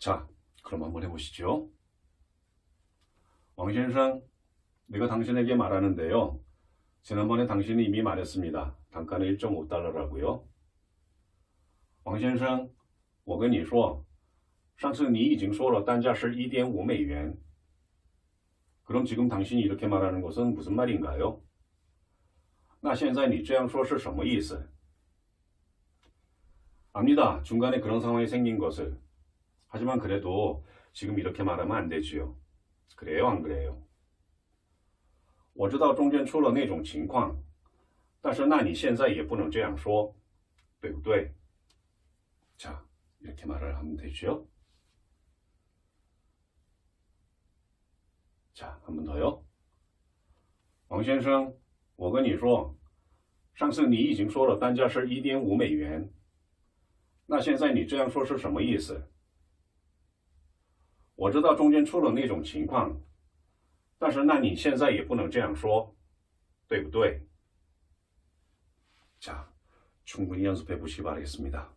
자, 그럼 한번 해보시죠. 왕先生, 내가 당신에게 말하는데요. 지난번에 당신이 이미 말했습니다. 단가는 1.5달러라고요. 왕先生,我跟你说,上次你已经说了单价是1.5美元. 그럼 지금 당신이 이렇게 말하는 것은 무슨 말인가요? 那现在你这样说是什么意思? 압니다. 중간에 그런 상황이 생긴 것을. 하지만 그래도 지금 이렇게 말하면 안 되지요. 그래요, 안 그래요? 我知道中间出了那种情况，但是那你现在也不能这样说，对不对？ 자, 이렇게 말을 하면 되죠. 자, 한 번 더요. 王先生，我跟你说，上次你已经说了单价是一点五美元，那现在你这样说是什么意思？ 我知道中间出了那种情况，但是那你现在也不能这样说，对不对？ 자, 충분히 연습해 보시기 바라겠습니다.